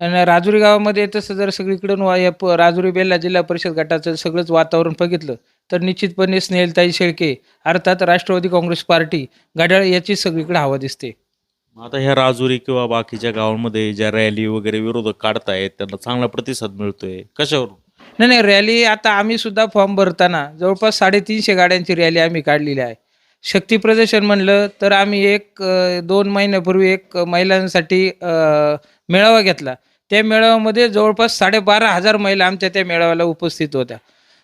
आणि राजुरी गावामध्ये तसं जर सगळीकडून वा या प राजुरी बेल्ला जिल्हा परिषद गटाचं सगळंच वातावरण बघितलं तर निश्चितपणे स्नेहलताई शेळके अर्थात राष्ट्रवादी काँग्रेस पार्टी घड्याळ याची सगळीकडे हवा दिसते. मग आता ह्या राजुरी किंवा बाकीच्या गावांमध्ये ज्या रॅली वगैरे विरोधक काढतायत त्यांना चांगला प्रतिसाद मिळतोय. कशावर नाही नाही रॅली आता आम्ही सुद्धा फॉर्म भरताना जवळपास साडेतीनशे गाड्यांची रॅली आम्ही काढलेली आहे. शक्ती प्रदर्शन म्हणलं तर आम्ही एक अ, दोन महिन्यापूर्वी एक महिलांसाठी अ, मेळावा घेतला. त्या मेळाव्यामध्ये जवळपास साडेबारा हजार महिला आमच्या त्या मेळाव्याला उपस्थित होत्या.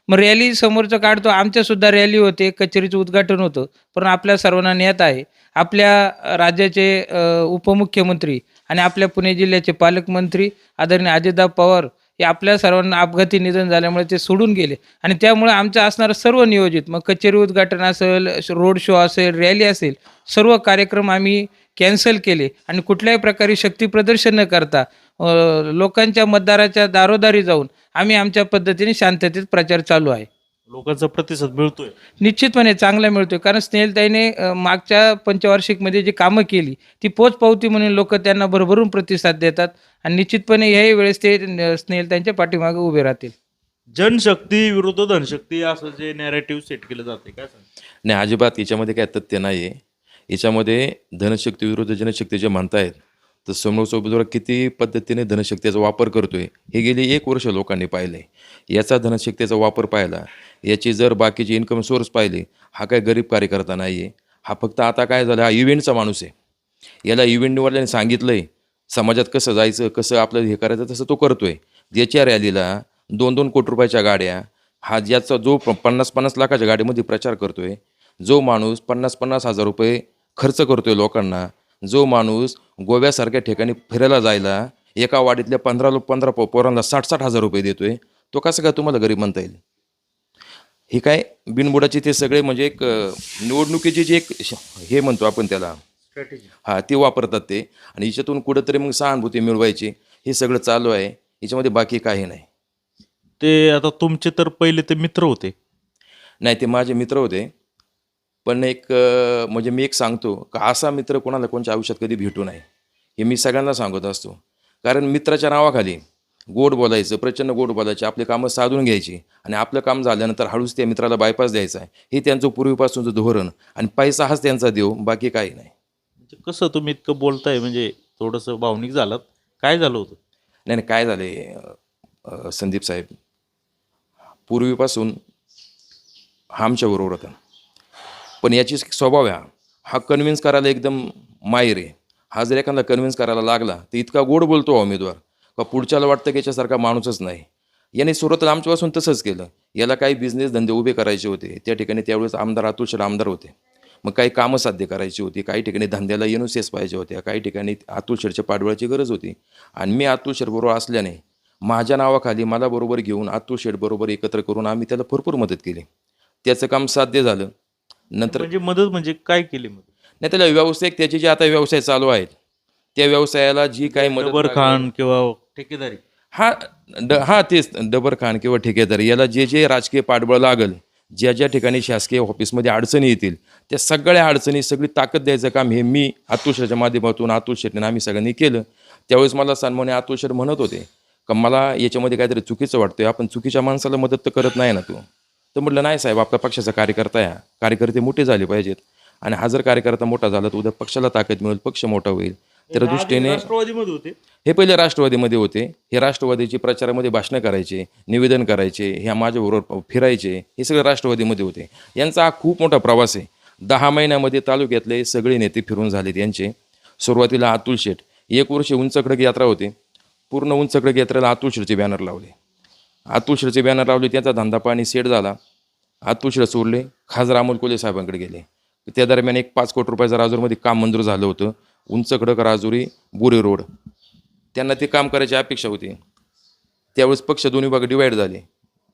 मग रॅली समोरचं काढतो आमच्यासुद्धा रॅली होते कचेरीचं उद्घाटन होतं. पण आपल्या सर्वांना नेत आहे. आपल्या राज्याचे उपमुख्यमंत्री आणि आपल्या पुणे जिल्ह्याचे पालकमंत्री आदरणीय अजितदाब पवार हे आपल्या सर्वांना अपघाती निधन झाल्यामुळे ते सोडून गेले. आणि त्यामुळे आमचं असणारं सर्व नियोजित. मग कचेरी उद्घाटन असेल रोड शो असेल रॅली असेल सर्व कार्यक्रम आम्ही कॅन्सल केले आणि कुठल्याही प्रकारे शक्ती प्रदर्शन न करता लोकांच्या मतदाराच्या दारोदारी जाऊन आम्ही आमच्या पद्धतीने शांततेत प्रचार चालू आहे. लोकांचा प्रतिसाद मिळतोय. निश्चितपणे चांगला मिळतोय. कारण स्नेहलताईने मागच्या पंचवार्षिकमध्ये जी कामं केली ती पोचपावती म्हणून लोक त्यांना भरभरून प्रतिसाद देतात आणि निश्चितपणे ह्याही वेळेस ते न- स्नेहलताईंच्या पाठीमागे उभे राहतील. जनशक्ती विरुद्ध धनशक्ती असं जे नॅरेटिव्ह सेट केलं जाते काय सांग नाही अजिबात याच्यामध्ये काय तथ्य नाही आहे याच्यामध्ये धनशक्ती विरुद्ध जनशक्ती जे म्हणतायत तर समोरचा उमेदवार किती पद्धतीने धनशक्तीचा वापर करतो आहे हे गेली एक वर्ष लोकांनी पाहिले. याचा धनशक्तीचा वापर पाहिला याची जर बाकीचे इन्कम सोर्स पाहिले हा काय गरीब कार्यकर्ता नाही आहे हा फक्त आता काय झालं हा इव्हेंटचा माणूस आहे. याला इव्हेंटवाल्याने सांगितलं आहे समाजात कसं जायचं कसं आपलं हे करायचं तसं तो करतो आहे ज्याच्या रॅलीला दोन दोन कोटी रुपयाच्या गाड्या हा ज्याचा जो प- पन्नास पन्नास लाखाच्या गाडीमध्ये प्रचार करतो आहे जो माणूस पन्नास पन्नास हजार रुपये खर्च करतोय लोकांना जो माणूस गोव्यासारख्या ठिकाणी फिरायला जायला एका वाडीतल्या पंधरा लोक पंधरा पो पोरांना साठ साठ हजार रुपये देतोय तो कसं काय तुम्हाला गरीब म्हणता येईल? हे काय बिनबुडाचे ते सगळे म्हणजे एक निवडणुकीची जी एक हे म्हणतो आपण त्याला. स्ट्रॅटेजी हा ते वापरतात ते. आणि याच्यातून कुठंतरी मग सहानुभूती मिळवायची. हे सगळं चालू आहे. याच्यामध्ये बाकी काही नाही. ते आता तुमचे तर पहिले ते मित्र होते. नाही ते माझे मित्र होते. पण एक म्हणजे मी एक सांगतो का असा मित्र कोणाला कोणत्या आयुष्यात कधी भेटू नाही हे मी सगळ्यांना सांगत असतो. कारण मित्राच्या नावाखाली गोड बोलायचं प्रचंड गोड बोलायचे आपले कामं साधून घ्यायची आणि आपलं काम झाल्यानंतर हळूच त्या मित्राला बायपास द्यायचा आहे. हे त्यांचं पूर्वीपासूनचं धोरण आणि पैसा हाच त्यांचा देव बाकी काही नाही. म्हणजे कसं तुम्ही इतकं बोलताय म्हणजे थोडंसं भावनिक झालात. काय झालं होतं? नाही नाही काय झाले अ, संदीप साहेब? पूर्वीपासून हा आमच्याबरोबर होता. पण याची स्वभाव आहे हा. हा कन्व्हिन्स करायला एकदम माहीर आहे. हा जर एखादा कन्व्हिन्स करायला लागला तर इतका गोड बोलतो उमेदवार. का पुढच्याला वाटतं की याच्यासारखा माणूसच नाही. याने सुरुवातीला आमच्यापासून तसंच केलं. याला काही बिझनेस धंदे उभे करायचे होते. त्या ठिकाणी त्यावेळेस आमदार अतुल आमदार होते. मग काही कामं साध्य करायची होती. काही ठिकाणी धंद्याला एन सेस पाहिजे होत्या. काही ठिकाणी अतुल शेठच्या पाठबळाची गरज होती. आणि मी अतुल बरोबर असल्याने माझ्या नावाखाली मला बरोबर घेऊन अतुल बरोबर एकत्र करून आम्ही त्याला भरपूर मदत केली. त्याचं काम साध्य झालं. नंतर म्हणजे मदत म्हणजे काय केली मदत नाही त्याला व्यावसायिक त्याचे जे आता व्यवसाय चालू आहेत त्या व्यवसायाला जी काही मदत डबर खान किंवा ठेकेदारी? हा ड हा तेच डबर खान किंवा ठेकेदार याला जे जे राजकीय पाठबळ लागल ज्या ज्या ठिकाणी शासकीय ऑफिसमध्ये अडचणी येतील त्या सगळ्या अडचणी सगळी ताकद द्यायचं काम हे मी अतुल शेठच्या माध्यमातून अतुल शेठने आम्ही सगळ्यांनी केलं. त्यावेळेस मला सन्माने अतुल शेठ म्हणत होते का मला याच्यामध्ये काहीतरी चुकीचं वाटतंय आपण चुकीच्या माणसाला मदत तर करत नाही ना तू. तर म्हटलं नाही साहेब आपल्या पक्षाचा कार्यकर्ता आहे. कार्यकर्ते मोठे झाले पाहिजेत. आणि हा जर कार्यकर्ता मोठा झाला तर उद्या पक्षाला ताकद मिळेल पक्ष मोठा होईल. त्या दृष्टीने राष्ट्रवादीमध्ये होते. हे पहिले राष्ट्रवादीमध्ये होते. हे राष्ट्रवादीची प्रचारामध्ये भाषणं करायचे निवेदन करायचे ह्या माझ्याबरोबर फिरायचे हे सगळे राष्ट्रवादीमध्ये होते. यांचा हा खूप मोठा प्रवास आहे. दहा महिन्यामध्ये तालुक्यातले सगळे नेते फिरून झालेत यांचे. सुरुवातीला अतुल शेठ. एक वर्ष उंच खडक यात्रा होते. पूर्ण उंच खडक यात्रेला अतुल शेठचे बॅनर लावले. अतुल बॅनर लावले त्याचा धंदा पाणी सेट झाला. आतुश्र सोडले खासदार अमोल कोले साहेबांकडे गेले. त्या दरम्यान एक पाच कोटी रुपयाचं राजूरमध्ये काम मंजूर झालं होतं. उंच खडक राजुरी बुरे रोड. त्यांना ते काम करायची अपेक्षा होती. त्यावेळेस पक्ष दोन्ही भाग डिवाईड झाले.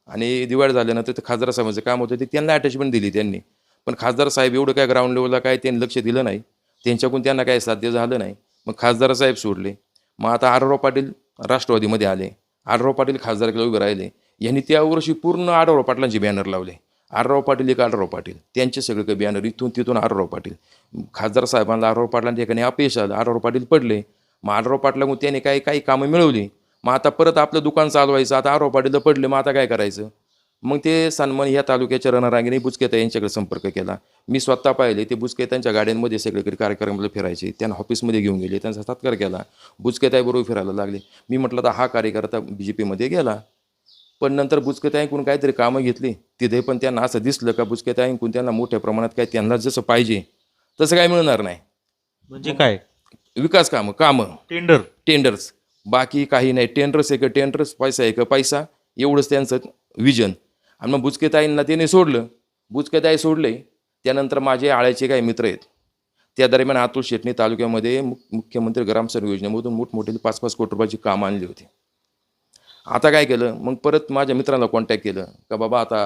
आणि डिवाईड झाल्यानंतर ते खासदार साहेबांचं काम होतं ते त्यांना अटॅचमेंट दिली त्यांनी. पण खासदार साहेब एवढं काय ग्राउंड लेवलला काय त्यांनी लक्ष दिलं नाही. त्यांच्याकडून त्यांना काय साध्य झालं नाही. मग खासदार साहेब सोडले. मग आता आढळराव पाटील राष्ट्रवादीमध्ये आले. आडराव पाटील खासदारकडे उभे राहिले. यांनी त्या वर्षी पूर्ण आढळराव पाटलांचे बॅनर लावले. आडराव पाटील एक आडराव पाटील. त्यांचे सगळे काही बॅनर इथून तिथून आडराव पाटील. खासदार साहेबांना आढळराव पाटलांच्या ठिकाणी अपयश आलं. आढळराव पाटील पडले. मग आडराव पाटलाकडून त्याने काही काही कामं मिळवली. मग आता परत आपलं दुकान चालवायचं. आता आडराव पाटील पडले. मग आता काय करायचं? मग ते सन्मान ह्या तालुक्याच्या रणरांगीने बुचकेता यांच्याकडे संपर्क केला. मी स्वतः पाहिले ते बुचकेतांच्या गाड्यांमध्ये सगळीकडे कार्यक्रमाला फिरायचे. त्यांना ऑफिसमध्ये घेऊन गेले त्यांचा सत्कार केला. बुचकेताईबरोबर फिरायला लागले. मी म्हटलं तर हा कार्यकर्ता बी जे पीमध्ये गेला. पण नंतर बुचकेता ऐकून काहीतरी कामं घेतली. तिथे पण त्यांना असं दिसलं का बुचकेता ऐकून त्यांना मोठ्या प्रमाणात काय त्यांना जसं पाहिजे तसं काय मिळणार नाही. म्हणजे काय? विकास कामं कामं. टेंडर. टेंडर्स. बाकी काही नाही. टेंडर्स एक टेंडर्स पैसा एक पैसा. एवढंच त्यांचं विजन. आणि मग बुचकेताईंना त्याने सोडलं. बुचकेताई सोडले. त्यानंतर माझे आळ्याचे काही मित्र आहेत. त्या दरम्यान अतुल शेटणी तालुक्यामध्ये मुख मुख्यमंत्री ग्रामसडक योजनेमधून मोठमोठे पाच पाच कोटी रुपयाची कामं आणली होती. आता काय केलं? मग परत माझ्या मित्राला कॉन्टॅक्ट केलं. का बाबा आता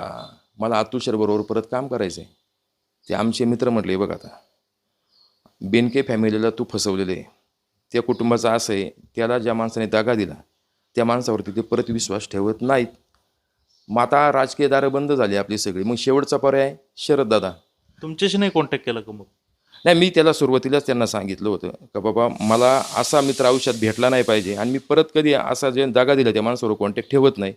मला अतुल शेठबरोबर परत काम करायचं आहे ते आमचे मित्र म्हटले बघ आता बेनके फॅमिलीला तू फसवलेलं आहे. त्या कुटुंबाचं असं आहे. त्याला ज्या माणसाने दागा दिला त्या माणसावरती ते परत विश्वास ठेवत नाहीत. मग आता राजकीय दारं बंद झाली आपली सगळी. मग शेवटचा पर्याय शरद दादा. तुमच्याशी नाही कॉन्टॅक्ट केला का मग? नाही मी त्याला सुरुवातीलाच त्यांना सांगितलं होतं का बाबा मला असा मित्र आयुष्यात भेटला नाही पाहिजे आणि मी परत कधी असा जे जागा दिला त्या माणसावर कॉन्टॅक्ट ठेवत नाही.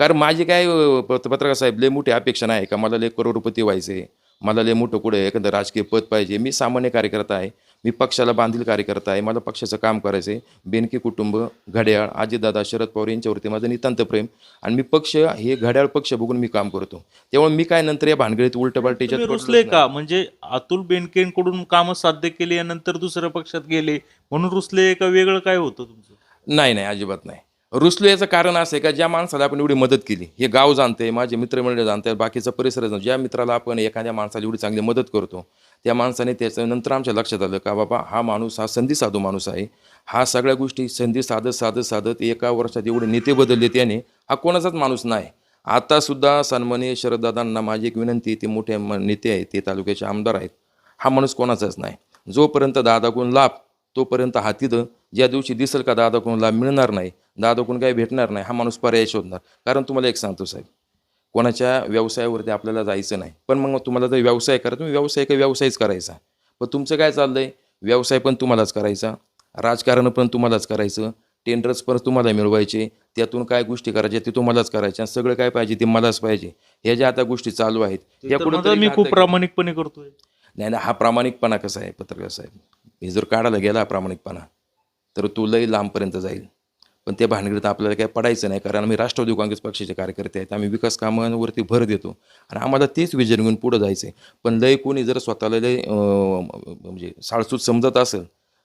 कारण माझी काय पत्रकार साहेब लय मोठी अपेक्षा नाही का मला लय करोडपती व्हायचे मला लय मोठं कुठे एखादं राजकीय पद पाहिजे. मी सामान्य कार्यकर्ता आहे. मी पक्षाला बांधील कार्यकर्ता आहे. मला पक्षाचं काम करायचं आहे बेनके कुटुंब घड्याळ अजितदादा शरद पवार यांच्यावरती माझं नितांत प्रेम आणि मी पक्ष हे घड्याळ पक्ष बघून मी काम करतो. त्यामुळे मी काय नंतर या भानगडीत उलट तुम्ही रुसले का? म्हणजे अतुल बेनकेंकडून कामं साध्य केली आणि नंतर दुसऱ्या पक्षात गेले. म्हणून रुसले का? वेगळं काय होतं तुमचं? नाही नाही अजिबात नाही. रुसलो याचं कारण असं आहे का? ज्या माणसाला आपण एवढी मदत केली हे गाव जाणते माझे मित्रमंडळी जाणतात बाकीचा परिसर जाणतो ज्या मित्राला आपण एखाद्या माणसाला एवढी चांगली मदत करतो त्या माणसाने त्याच्यानंतर आमच्या लक्षात आलं का बाबा हा माणूस हा संधी साधू माणूस आहे. हा सगळ्या गोष्टी संधी साधत साधत साधत एका वर्षात एवढे नेते बदलले त्याने हा कोणाचाच माणूस नाही. आतासुद्धा सुद्धा शरददादांना माझी एक विनंती ते मोठे म- नेते आहेत ते तालुक्याचे आमदार आहेत. हा माणूस कोणाचाच नाही. जोपर्यंत दादाकडून लाभ तोपर्यंत हा तिथं ज्या दिवशी दिसेल का दादाकडून लाभ मिळणार नाही दादाकडून काही भेटणार नाही हा माणूस पर्याय शोधणार. कारण तुम्हाला एक सांगतो साहेब कोणाच्या व्यवसायावरती आपल्याला जायचं नाही. पण मग तुम्हाला जर व्यवसाय करा तुम्ही व्यवसाय का व्यवसायच करायचा. पण तुमचं काय चाललंय? व्यवसाय पण तुम्हालाच करायचा. राजकारण पण तुम्हालाच करायचं. टेंडर्स पण तुम्हाला मिळवायचे. त्यातून काय गोष्टी करायच्या ते तुम्हालाच करायच्या. सगळं काय पाहिजे ते मलाच पाहिजे. ह्या ज्या आता गोष्टी चालू आहेत या कुठंतरी मी खूप प्रामाणिकपणे करतोय. नाही नाही हा प्रामाणिकपणा कसा आहे पत्रकार साहेब? हे जर काढायला गेला प्रामाणिकपणा तर तो लई लांबपर्यंत जाईल. पण त्या भानगडीत आपल्याला काय पडायचं नाही कारण आम्ही राष्ट्रवादी काँग्रेस पक्षाचे कार्यकर्ते आहेत. आम्ही विकास कामांवरती भर देतो आणि आम्हाला तेच विजन घेऊन पुढं जायचं आहे पण लय कोणी जर स्वतःला लय म्हणजे साळसूत समजत असेल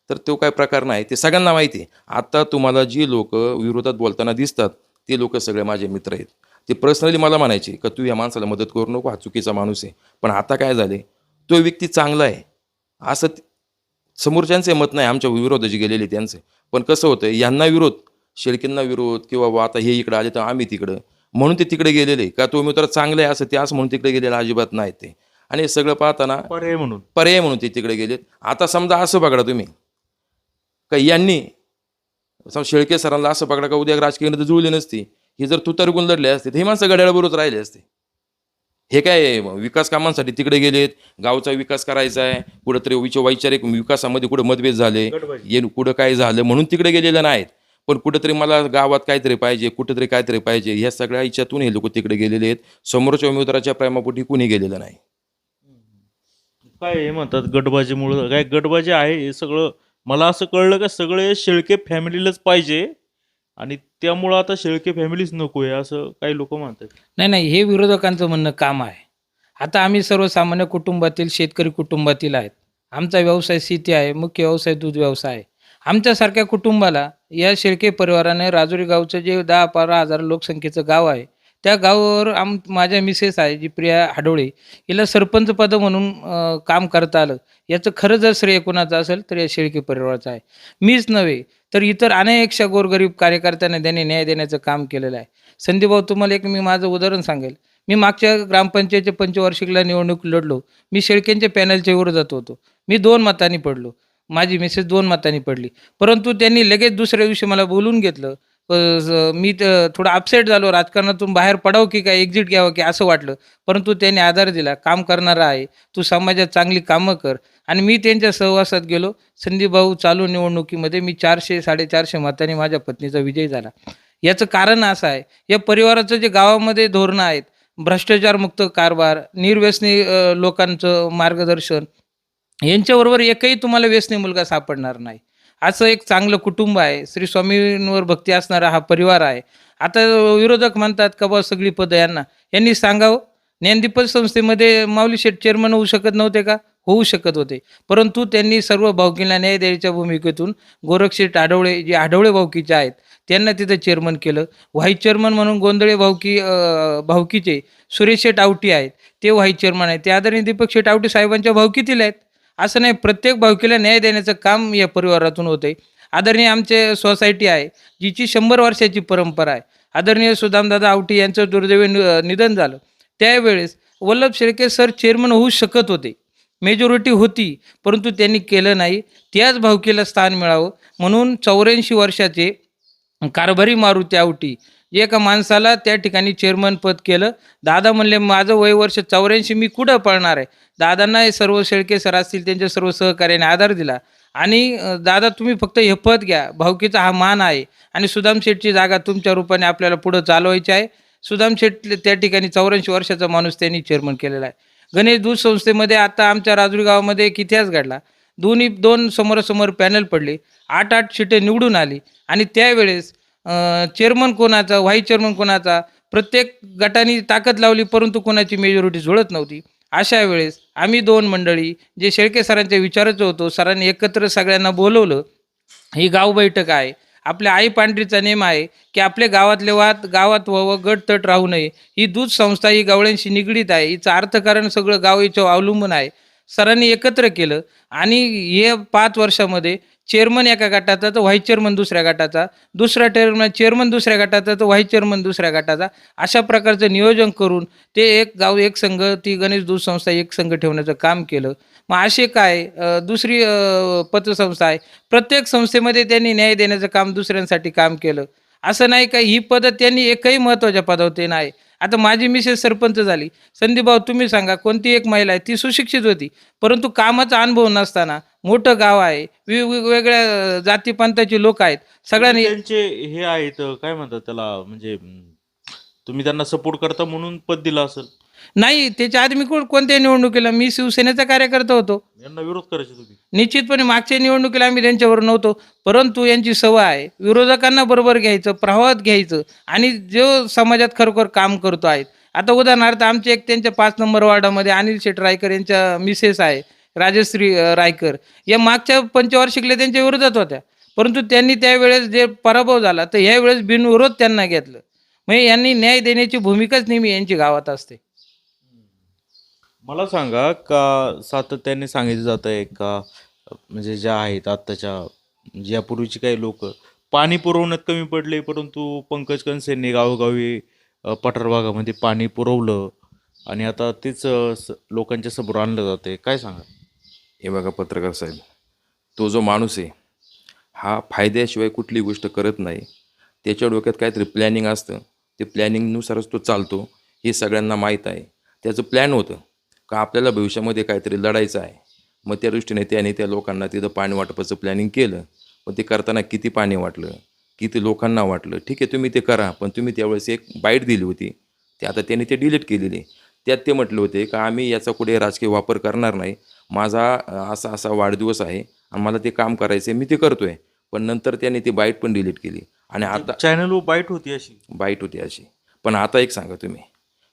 तर तो काय प्रकार नाही. ते सगळ्यांना माहिती आहे. आता तुम्हाला जी लोक विरोधात बोलताना दिसतात ते लोक सगळे माझे मित्र आहेत. ते पर्सनली मला म्हणायचे का तू या माणसाला मदत करू नको हा चुकीचा माणूस आहे. पण आता काय झाले तो व्यक्ती चांगला आहे. असं समोरच्यांचे मत नाही आमच्या विरोधाची गेलेले त्यांचे. पण कसं होतं यांना विरोध शेळकींना विरोध किंवा बा आता हे इकडं आले तर आम्ही तिकडं म्हणून ते तिकडे गेलेले. का तो मित्र चांगले आहे असं ते असं म्हणून तिकडे गेलेलं अजिबात नाही ते. आणि हे सगळं पाहताना पर्याय म्हणून. पर्याय म्हणून ते तिकडे गेलेत आता समजा असं बघा तुम्ही. का यांनी समजा शेळके सरांना असं पकडा का उद्या राजकीय जुळली नसती. ही जर तुतारगुण लढले असते तर हे माणसं घड्याळबरोबर राहिले असते. हे काय विकास कामांसाठी तिकडे गेलेत गावचा विकास करायचा आहे कुठंतरी विच वैचारिक विकासामध्ये कुठं मतभेद झाले ये कुठं काय झालं म्हणून तिकडे गेलेले नाहीत. पण कुठंतरी मला गावात काहीतरी पाहिजे कुठंतरी काहीतरी पाहिजे ह्या सगळ्या इच्छातून हे लोक तिकडे गेलेले आहेत. समोरच्या उमेदवाराच्या प्रेमापोटी कुणी गेलेलं नाही. काय हे म्हणतात गटबाजीमुळं? काय गटबाजी आहे हे सगळं? मला असं कळलं का सगळे शेळके फॅमिलीलाच पाहिजे आणि त्यामुळं आता शेळके फॅमिलीच नको आहे असं काही लोक म्हणतात. नाही नाही हे विरोधकांचं म्हणणं काम आहे. आता आम्ही सर्वसामान्य कुटुंबातील शेतकरी कुटुंबातील आहेत. आमचा व्यवसाय शेती आहे मुख्य व्यवसाय दूध व्यवसाय आहे. आमच्यासारख्या कुटुंबाला या शेळके परिवाराने राजुरी गावचं जे दहा बारा हजार लोकसंख्येचं गाव आहे त्या गावावर आम माझ्या मिसेस आहे जी प्रिया हाडोळे हिला सरपंच पद म्हणून काम करता आलं. याचं खरं जर श्रेय कोणाचं असेल तर या शेळके परिवाराचं आहे. मीच नव्हे तर इतर अनेकशा गोरगरीब कार्यकर्त्यांना त्यांनी न्याय देण्याचं काम केलेलं आहे. संदीपभाऊ तुम्हाला एक मी माझं उदाहरण सांगेल. मी मागच्या ग्रामपंचायतच्या पंचवार्षिकला निवडणूक लढलो. मी शेळकेंच्या पॅनलच्या विरोधात होतो. मी दोन मतांनी पडलो. माझी मिसेस दोन मतांनी पडली. परंतु त्यांनी लगेच दुसऱ्या दिवशी मला बोलून घेतलं. मी त- थोडं अपसेट झालो राजकारणातून बाहेर पडावं की काय एक्झिट घ्यावं की असं वाटलं. परंतु त्यांनी आधार दिला काम करणारा आहे तू समाजात चांगली कामं कर. आणि मी त्यांच्या सहवासात गेलो संदीप भाऊ चालू निवडणुकीमध्ये मी चारशे साडेचारशे मतांनी माझ्या पत्नीचा विजय झाला. याचं कारण असं आहे या परिवाराचं जे गावामध्ये धोरणं आहेत भ्रष्टाचारमुक्त कारभार निर्व्यसनी लोकांचं मार्गदर्शन यांच्याबरोबर एकही तुम्हाला व्यसनी मुलगा सापडणार नाही. असं एक चांगलं कुटुंब आहे. श्री स्वामींवर भक्ती असणारा हा परिवार आहे. आता विरोधक म्हणतात का बा सगळी पदं यांना. यांनी सांगावं. ज्ञानदीपक संस्थेमध्ये माऊली शेठ चेअरमन होऊ शकत नव्हते का? होऊ शकत होते. परंतु त्यांनी सर्व भावकीला न्याय द्यायच्या भूमिकेतून गोरक्षेठ आढवळे जे आढवळे भावकीचे आहेत त्यांना तिथं चेअरमन केलं. व्हाईस चेअरमन म्हणून गोंधळे भावकी भावकीचे सुरेश शेठ आवटी आहेत ते व्हाईस चेअरमन आहेत. ते आदरणीय दीपक शेठ आवटी साहेबांच्या भावकीतील आहेत. असं नाही प्रत्येक भावकीला न्याय देण्याचं काम या परिवारातून होतंय. आदरणीय आमचे सोसायटी आहे जिची शंभर वर्षाची परंपरा आहे. आदरणीय सुदामदादा आवटी यांचं दुर्दैवी निधन झालं. त्यावेळेस वल्लभ शेळके सर चेअरमन होऊ शकत होते. मेजॉरिटी होती परंतु त्यांनी केलं नाही. त्याच भावकीला स्थान मिळावं म्हणून चौऱ्याऐंशी वर्षाचे कारभारी मारुती आवटी एका माणसाला त्या ठिकाणी चेअरमन पद केलं. दादा म्हणले माझं वय वर्ष चौऱ्याऐंशी मी कुठं पळणार आहे? दादांना हे सर्व शेळके सर असतील त्यांच्या सर्व सहकार्याने आधार दिला. आणि दादा तुम्ही फक्त हे पद घ्या. भावकीचा हा मान आहे. आणि सुदाम शेठची जागा तुमच्या रूपाने आपल्याला पुढं चालवायची आहे. सुदाम शेठ त्या ठिकाणी चौऱ्याऐंशी वर्षाचा माणूस त्यांनी चेअरमन केलेला आहे. गणेश दूध संस्थेमध्ये आता आमच्या राजुरी गावामध्ये एक इतिहास घडला. दोन्ही दोन समोरासमोर पॅनल पडले. आठ आठ सीटे निवडून आली. आणि त्यावेळेस चेअरमन कोणाचा व्हाईस चेअरमन कोणाचा प्रत्येक गटाने ताकद लावली परंतु कोणाची मेजॉरिटी जुळत नव्हती. अशा वेळेस आम्ही दोन मंडळी जे शेळके सरांच्या विचाराचं होतो सरांनी एकत्र सगळ्यांना बोलवलं ही गाव बैठक आहे. आपल्या आई पांढरीचा नेम आहे की आपल्या गावातले वाद गावात व्हावं गट तट राहू नये. ही दूध संस्था ही गावळ्यांशी निगडीत आहे. हिचं अर्थकारण सगळं गाव याच्यावर अवलंबून आहे. सरांनी एकत्र केलं आणि हे पाच वर्षामध्ये चेअरमन एका गटाचा तर व्हाईस चेअरमन दुसऱ्या गटाचा. दुसरा चेअरमन चेअरमन दुसऱ्या गटाचा तर व्हाईस चेअरमन दुसऱ्या गटाचा. अशा प्रकारचं नियोजन करून ते एक गाव एक संघ ती गणेश दूध संस्था एक संघ ठेवण्याचं काम केलं. मग असे काय दुसरी पतसंस्था आहे. प्रत्येक संस्थेमध्ये त्यांनी न्याय देण्याचं काम दुसऱ्यांसाठी काम केलं. असं नाही का ही पदं त्यांनी एकही महत्त्वाच्या पदावर ते नाही. आता माझी मिसेस सरपंच झाली. संदीप भाऊ तुम्ही सांगा कोणती एक महिला आहे? ती सुशिक्षित होती. परंतु कामाचा अनुभव नसताना मोठं गाव आहे. वेगवेगळ्या अ, जातीपंथाची लोक आहेत. सगळ्यांनी त्यांचे हे आहेत काय म्हणतात त्याला म्हणजे तुम्ही त्यांना सपोर्ट करता म्हणून पद दिलं असेल. नाही त्याच्या आधी मी कोण कोणत्या निवडणुकीला मी शिवसेनेचा कार्यकर्ता होतो. यांना विरोध करायचे तुम्ही. निश्चितपणे मागच्या निवडणुकीला आम्ही त्यांच्यावर नव्हतो. परंतु यांची सवय आहे. विरोधकांना बरोबर घ्यायचं प्रवाहात घ्यायचं आणि जो समाजात खरोखर काम करतो आहेत आता उदाहरणार्थ आमचे एक त्यांच्या पाच नंबर वॉर्डामध्ये अनिल शेठ रायकर यांच्या मिसेस आहे. राजश्री रायकर या मागच्या पंचवार्षिकला त्यांच्या विरोधात होत्या. परंतु त्यांनी त्यावेळेस जे पराभव झाला तर यावेळेस बिनविरोध त्यांना घेतलं. म्हणजे यांनी न्याय देण्याची भूमिकाच नेहमी यांची गावात असते. मला सांगा का सातत्याने सांगितलं जात आहे का? म्हणजे ज्या आहेत आत्ताच्या म्हणजे यापूर्वीची काही लोक पाणी पुरवण्यात कमी पडले परंतु पंकज कनसेंनी गावोगावी पठार भागामध्ये पाणी पुरवलं आणि आता तेच स- लोकांच्या समोर आणलं जाते काय सांगा हे बघा पत्रकार साहेब तो जो माणूस आहे हा फायद्याशिवाय कुठली गोष्ट करत नाही. त्याच्या डोक्यात काहीतरी प्लॅनिंग असतं. ते प्लॅनिंगनुसारच तो चालतो. हे सगळ्यांना माहीत आहे. त्याचं प्लॅन होतं का आपल्याला भविष्यामध्ये काहीतरी लढायचं आहे. मग त्या दृष्टीने त्याने त्या लोकांना तिथं पाणी वाटपाचं प्लॅनिंग केलं. पण ते करताना किती पाणी वाटलं? किती लोकांना वाटलं? ठीक आहे तुम्ही ते करा. पण तुम्ही त्यावेळेस एक बाईट दिली होती. ते आता त्यांनी ते डिलीट केलेली. त्यात ते म्हटले होते का आम्ही याचा कुठे राजकीय वापर करणार नाही. माझा असा असा वाढदिवस आहे आणि मला ते काम करायचं आहे मी ते करतो आहे पण नंतर त्याने ती बाईट पण डिलीट केली. आणि आता चॅनलवर बाईट होती अशी? बाईट होती अशी. पण आता एक सांगा तुम्ही.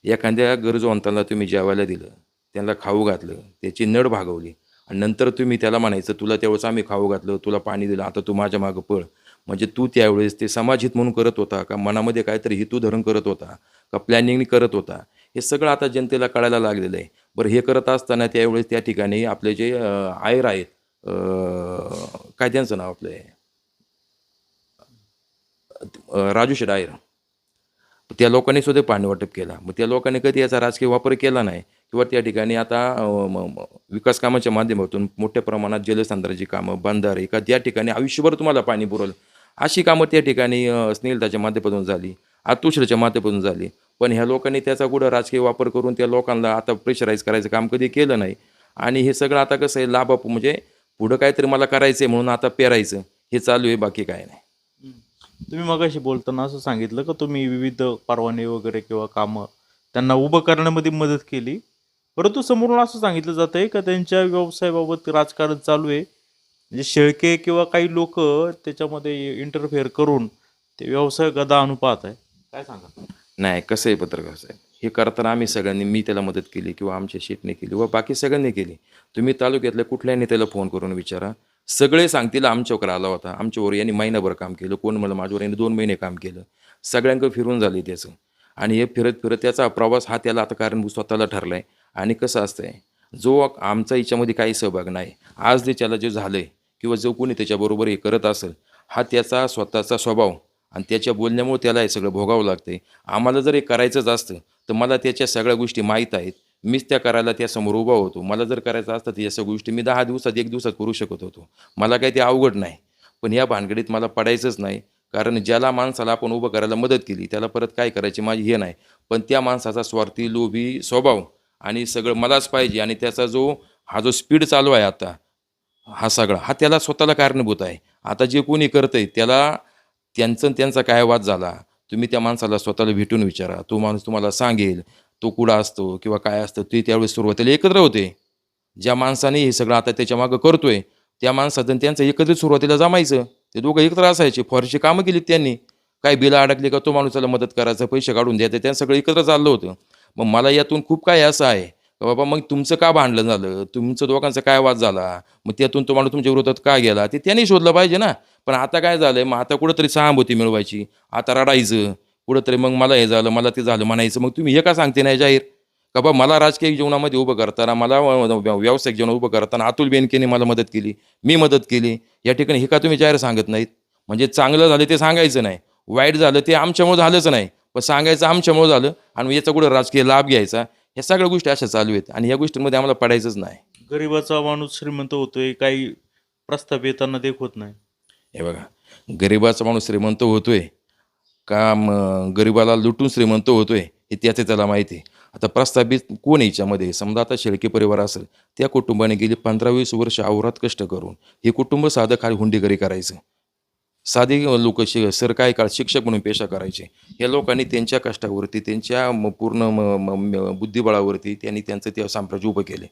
एखाद्या गरजवंताला तुम्ही जेवायला दिलं त्याला खाऊ घातलं त्याची नड भागवली आणि नंतर तुम्ही त्याला म्हणायचं तुला त्यावेळेस आम्ही खाऊ घातलं तुला पाणी दिलं आता तू माझ्या मागं पळ. म्हणजे तू त्यावेळेस ते समाजहित म्हणून करत होता का मनामध्ये काहीतरी हितू धरण करत होता का प्लॅनिंग करत होता? हे सगळं आता जनतेला कळायला लागलेलं आहे. बरं हे करत असताना त्यावेळेस त्या ठिकाणी आपले जे आयर आहेत काय त्यांचं नाव आपलं राजू शेड आयर. त्या लोकांनी सुद्धा पाणी वाटप केला. मग त्या लोकांनी कधी याचा राजकीय वापर केला नाही किंवा त्या ठिकाणी आता विकास कामाच्या माध्यमातून मोठ्या प्रमाणात जलसंधाराची कामं बंधारे का त्या ठिकाणी आयुष्यभर तुम्हाला पाणी पुरवलं. अशी कामं त्या ठिकाणी अ, स्नेहिलताच्या माध्यमातून झाली आतुश्रच्या माध्यमातून झाली. पण ह्या लोकांनी त्याचा कुठं राजकीय वापर करून त्या लोकांना आता प्रेशराईज करायचं काम कधी केलं नाही. आणि हे सगळं आता कसं आहे लाभ म्हणजे पुढं काहीतरी मला करायचं आहे म्हणून आता पेरायचं. हे चालू आहे बाकी काय नाही. तुम्ही मगाशी बोलताना असं सांगितलं का तुम्ही विविध परवाने वगैरे किंवा कामं त्यांना उभं करण्यामध्ये मदत केली? परंतु समोरून असं सांगितलं जात आहे का त्यांच्या व्यवसायाबाबत राजकारण चालू आहे? म्हणजे शेळके किंवा काही लोक त्याच्यामध्ये इंटरफेअर करून ते व्यवसाय गदा अनुपात आहे. काय सांगा नाही कसं आहे पत्रकार साहेब. हे करताना आम्ही सगळ्यांनी मी त्याला मदत केली किंवा आमच्या शेटने केली व बाकी सगळ्यांनी केली. तुम्ही तालुक्यातल्या कुठल्याही नेत्याला फोन करून विचारा. सगळे सांगतील आमच्यावर आला होता. आमच्यावर यांनी महिनाभर काम केलं. कोण म्हणलं माझ्यावर यांनी दोन महिने काम केलं. सगळ्यांकडे फिरून झाले त्याचं. आणि हे फिरत फिरत त्याचा प्रवास हा त्याला आता कारणभूत स्वतःला ठरला आहे आणि कसं असतंय जो आमचा याच्यामध्ये काही सहभाग नाही आज जे त्याला जे झालं आहे किंवा जो कोणी त्याच्याबरोबर हे करत असेल हा त्याचा स्वतःचा स्वभाव आणि त्याच्या बोलण्यामुळे त्याला हे सगळं भोगावं लागते आम्हाला जर हे करायचंच असतं तर मला त्याच्या सगळ्या गोष्टी माहीत आहेत. मीच त्या करायला त्यासमोर उभा होतो. मला जर करायचं असतं तर या सगळ्या गोष्टी मी दहा दिवसात एक दिवसात करू शकत होतो. मला काही ते अवघड नाही. पण या भानगडीत मला पडायचंच नाही. कारण ज्याला माणसाला आपण उभं करायला मदत केली त्याला परत काय करायची माझी हे नाही. पण त्या माणसाचा स्वार्थी लोभी स्वभाव आणि सगळं मलाच पाहिजे आणि त्याचा जो हा जो स्पीड चालू आहे आता हा सगळा हा त्याला स्वतःला कारणीभूत आहे. आता जे कोणी करतंय त्याला त्यांचं आणि त्यांचा काय वाद झाला? तुम्ही त्या माणसाला स्वतःला भेटून विचारा. तो माणूस तुम्हाला सांगेल तो कुठं असतो किंवा काय असतं ते त्यावेळेस सुरुवातीला एकत्र होते. ज्या माणसाने हे सगळं आता त्याच्या मागं करतोय त्या माणसाचं आणि त्यांचं एकत्रित सुरुवातीला जमायचं. ते दोघं एकत्र असायचे फॉरची कामं केलीत त्यांनी. काय बिलं अडकली का तो माणूसाला मदत करायचं पैसे काढून द्यायचं त्यांचं सगळं एकत्र चाललं होतं. मग मला यातून खूप काय असं आहे का बाबा मग तुमचं का भांडलं झालं? तुमचं दोघांचा काय वाद झाला? मग त्यातून तो माणूस तुमच्या विरोधात का गेला? ते त्यांनी शोधलं पाहिजे ना. पण आता काय झालंय? मग आता कुठंतरी सहानुभूती मिळवायची. आता रडायचं. कुठंतरी मग मला हे झालं मला ते झालं म्हणायचं. मग तुम्ही हे का सांगते नाही जाहीर? का बा मला राजकीय जीवनामध्ये उभं करताना मला व्यावसायिक जीवन उभं करताना अतुल बेनकेने मला मदत केली मी मदत केली. या ठिकाणी हे का तुम्ही जाहीर सांगत नाहीत? म्हणजे चांगलं झालं ते सांगायचं नाही. वाईट झालं ते आमच्यामुळे झालंच नाही. पण सांगायचं आमच्यामुळे झालं आणि याचा कुठं राजकीय लाभ घ्यायचा? ह्या सगळ्या गोष्टी अशा चालू आहेत आणि या गोष्टींमध्ये आम्हाला पडायचंच नाही. गरिबाचा माणूस श्रीमंत होतोय काही प्रस्ताव येताना होत नाही. हे बघा गरिबाचा माणूस श्रीमंत होतोय का म गरिबाला लुटून श्रीमंत होतोय हे त्याचे त्याला माहिती आहे. आता प्रस्थापित कोण याच्यामध्ये? समजा आता शेळके परिवार असेल त्या कुटुंबाने गेली पंधरा वीस वर्ष आवरात कष्ट करून हे कुटुंब साधं खाली हुंडीगरी करायचं. साधी लोक शि सर काय काळ शिक्षक म्हणून पेशा करायचे. या लोकांनी त्यांच्या कष्टावरती त्यांच्या म- पूर्ण म- बुद्धिबळावरती त्यांनी त्यांचं ते साम्राज्य उभं केले.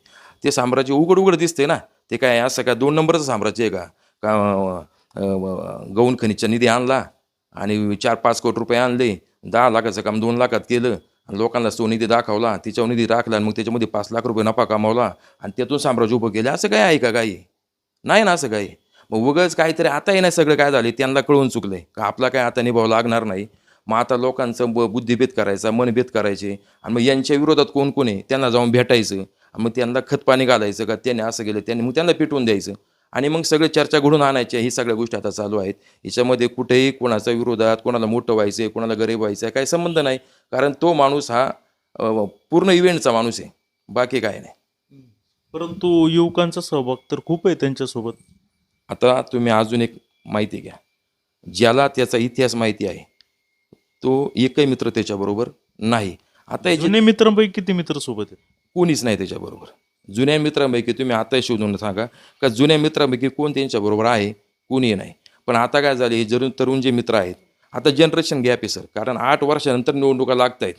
ते साम्राज्य उघड उघड दिसते ना? ते काय असं काय दोन नंबरचं साम्राज्य आहे का? का गौण खनिजचा निधी आणला आणि चार पाच कोटी रुपये आणले. दहा लाखाचं काम दोन लाखात केलं. आणि लोकांना तो निधी दाखवला. तिच्यावर निधी राखला आणि मग त्याच्यामध्ये पाच लाख रुपये नफा कमावला. आणि त्यातून साम्राज्य उभं केलं. असं काय आहे का काही? नाही ना असं काही. मग उगंच काहीतरी आता नाही सगळं काय झाले त्यांना कळून चुकले का आपला काय आता निभाव लागणार नाही? मग आता लोकांचं ब बुद्धिभेद करायचा मनभेद करायचे. आणि मग यांच्या विरोधात कोण कोण आहे? त्यांना जाऊन भेटायचं. आणि मग त्यांना खतपाणी घालायचं का? त्यांनी असं केलं त्यांनी मग त्यांना पिटवून द्यायचं. आणि मग सगळे चर्चा घडून आणायच्या ही सगळ्या गोष्टी आता चालू आहेत. याच्यामध्ये कुठेही कोणाच्या विरोधात कोणाला मोठं व्हायचं आहे कोणाला गरीब व्हायचं आहे काही संबंध नाही. कारण तो माणूस हा पूर्ण इव्हेंटचा माणूस आहे. बाकी काय नाही. परंतु युवकांचा सहभाग तर खूप आहे त्यांच्यासोबत. आता तुम्ही अजून एक माहिती घ्या. ज्याला त्याचा इतिहास माहिती आहे तो एकही मित्र त्याच्याबरोबर नाही. आता जुने मित्रांपैकी किती मित्र सोबत आहेत? कोणीच नाही त्याच्याबरोबर. जुन्या मित्रांपैकी तुम्ही आताही शोधून सांगा का जुन्या मित्रांपैकी कोण त्यांच्याबरोबर आहे कोणी नाही. पण आता काय झाले हे जरूर तरुण जे मित्र आहेत आता जनरेशन गॅप आहे सर कारण आठ वर्षानंतर निवडणुका लागत आहेत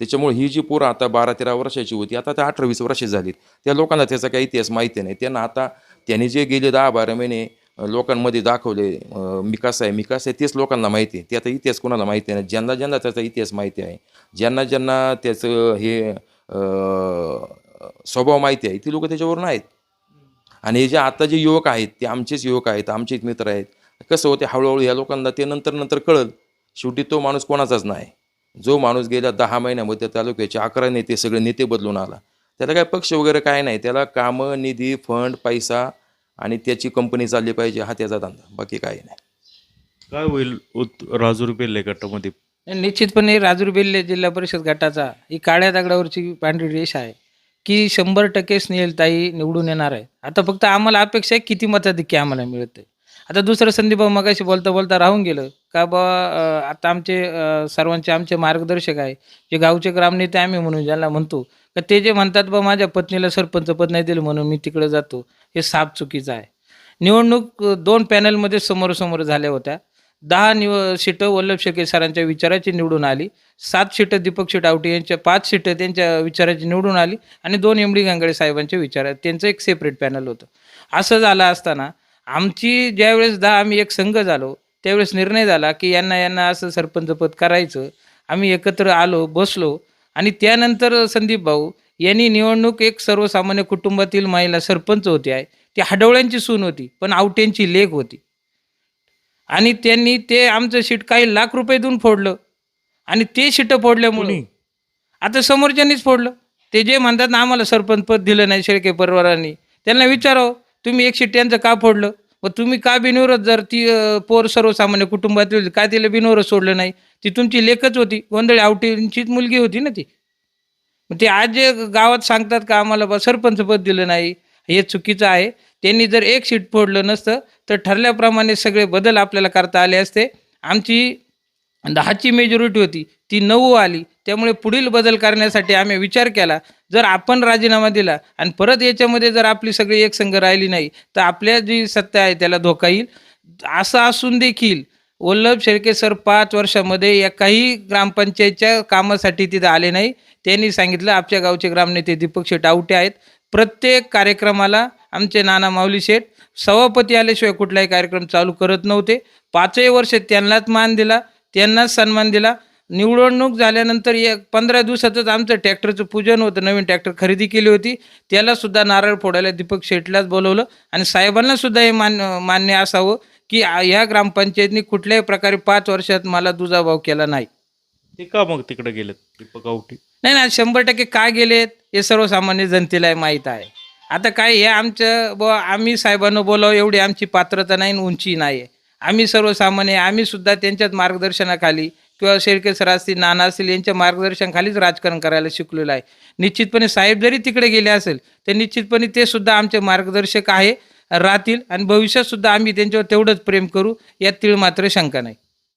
त्याच्यामुळे ही जी पोरं आता बारा तेरा वर्षाची होती आता त्या अठरा वीस वर्षे झालीत. त्या लोकांना त्याचा काही इतिहास माहिती नाही. त्यांना आता त्यांनी जे गेले दहा बारा महिने लोकांमध्ये दाखवले मिकास आहे मिकास आहे तेच लोकांना माहिती आहे. ते आता इतिहास कोणाला माहिती नाही. ज्यांना ज्यांना त्याचा इतिहास माहिती आहे ज्यांना ज्यांना त्याचं हे स्वभाव माहिती आहे. ती लोक त्याच्यावरून आहेत आणि हे जे आता जे युवक आहेत ते आमचेच युवक आहेत आमचेच मित्र आहेत. कसं होते हळूहळू या लोकांना ते नंतर नंतर कळल शेवटी तो माणूस कोणाचाच नाही. जो माणूस गेल्या दहा महिन्यामध्ये त्या तालुक्याचे अकरा नेते सगळे नेते बदलून आला. त्याला काय पक्ष वगैरे काय नाही. त्याला कामं निधी फंड पैसा आणि त्याची कंपनी चालली पाहिजे हा त्याचा धंदा. बाकी काही नाही. काय होईल उत- राजूर बेल्ले गटामध्ये? निश्चितपणे राजूर बेल्ले जिल्हा परिषद गटाचा ही काळ्या दगडावरची पांढरी रेष आहे. की शंभर टक्के स्नेहलताई निवडून येणार आहे. आता फक्त आम्हाला अपेक्षा आहे किती मताधिक्य आम्हाला मिळते आता दुसरं संदीपभाऊ मगाशी बोलता बोलता राहून गेलं. का बा आता आमचे सर्वांचे आमचे मार्गदर्शक आहे. जे गावचे ग्रामनेते आम्ही म्हणून ज्यांना म्हणतो. का ते जे म्हणतात बा माझ्या पत्नीला सरपंच पद नाही दिलं म्हणून मी तिकडे जातो. हे साफ चुकीचं आहे. निवडणूक दोन पॅनलमध्ये समोरासमोर झाल्या होत्या. दहा निव सीटं वल्लभ शेके सरांच्या विचाराची निवडून आली. सात सीटं दीपक शेटावटे यांच्या पाच सीटं त्यांच्या विचाराची निवडून आली आणि दोन एम डी गांगडे साहेबांच्या विचारात त्यांचं एक सेपरेट पॅनल होतं. असं झालं असताना आमची ज्यावेळेस दहा आम्ही एक संघ झालो त्यावेळेस निर्णय झाला की यांना यांना असं सरपंच पद करायचं. आम्ही एकत्र आलो बसलो आणि त्यानंतर संदीप भाऊ यांनी निवडणूक एक सर्वसामान्य कुटुंबातील महिला सरपंच होती आहे ती हडवळ्यांची सून होती पण आवट्यांची लेख होती. आणि त्यांनी ते आमचं सीट काही लाख रुपये देऊन फोडलं. आणि ते सीटं फोडल्यामुळे? आता समोरच्यांनीच फोडलं. ते जे म्हणतात ना आम्हाला सरपंच पद दिलं नाही शेळके परिवारांनी. त्यांना विचारावं तुम्ही एक सीट यांचं का फोडलं? मग तुम्ही का बिनविरोध जर ती पोर सर्वसामान्य कुटुंबातील होती, का तिला बिनविरोध सोडलं नाही? ती तुमची लेखच होती. गोंधळी आवटींचीच मुलगी होती ना ती. मग ते आज जे गावात सांगतात का आम्हाला बा सरपंच पद दिलं नाही हे चुकीचं आहे. त्यांनी जर एक सीट फोडलं नसतं तर ठरल्याप्रमाणे सगळे बदल आपल्याला करता आले असते. आमची दहाची मेजॉरिटी होती ती नऊ आली. त्यामुळे पुढील बदल करण्यासाठी आम्ही विचार केला. जर आपण राजीनामा दिला आणि परत याच्यामध्ये जर आपली सगळी एक संघ राहिली नाही तर आपल्या जी सत्ता आहे त्याला धोका येईल. असं असून देखील वल्लभ शेळके सर पाच वर्षामध्ये एकाही ग्रामपंचायतच्या कामासाठी तिथं आले नाही. त्यांनी सांगितलं आमच्या गावचे ग्रामनेते दीपक शेठ आवटे आहेत. प्रत्येक कार्यक्रमाला आमचे नाना माऊली शेठ सभापती आल्याशिवाय कुठलाही कार्यक्रम चालू करत नव्हते. पाचही वर्ष त्यांनाच मान दिला त्यांनाच सन्मान दिला. निवडणूक झाल्यानंतर एक पंधरा दिवसातच आमचं ट्रॅक्टरचं पूजन होतं. नवीन ट्रॅक्टर खरेदी केली होती. त्यालासुद्धा नारळ फोडायला दीपक शेठलाच बोलवलं आणि साहेबांनासुद्धा हे मान्य मान्य असावं. की ह्या ग्रामपंचायतनी कुठल्याही प्रकारे पाच वर्षात मला दुजाभाव केला नाही. ते का मग तिकडे गेलेत दीपक आवटी नाही ना शंभर टक्के का गेलेत हे सर्वसामान्य जनतेला माहीत आहे. आता काय हे आमचं ब आम्ही साहेबांना बोलावं एवढी आमची पात्रता नाही उंची नाही. आहे आम्ही सर्वसामान्य आम्ही सुद्धा त्यांच्याच मार्गदर्शनाखाली किंवा शेळके सर असतील नाना असतील यांच्या मार्गदर्शनाखालीच राजकारण करायला शिकलेलं आहे. निश्चितपणे साहेब जरी तिकडे गेले असेल तर निश्चितपणे ते सुद्धा आमचे मार्गदर्शक आहे. राहतील. आणि भविष्यात सुद्धा आम्ही त्यांच्यावर तेवढंच प्रेम करू यात तीळ मात्र शंका नाही.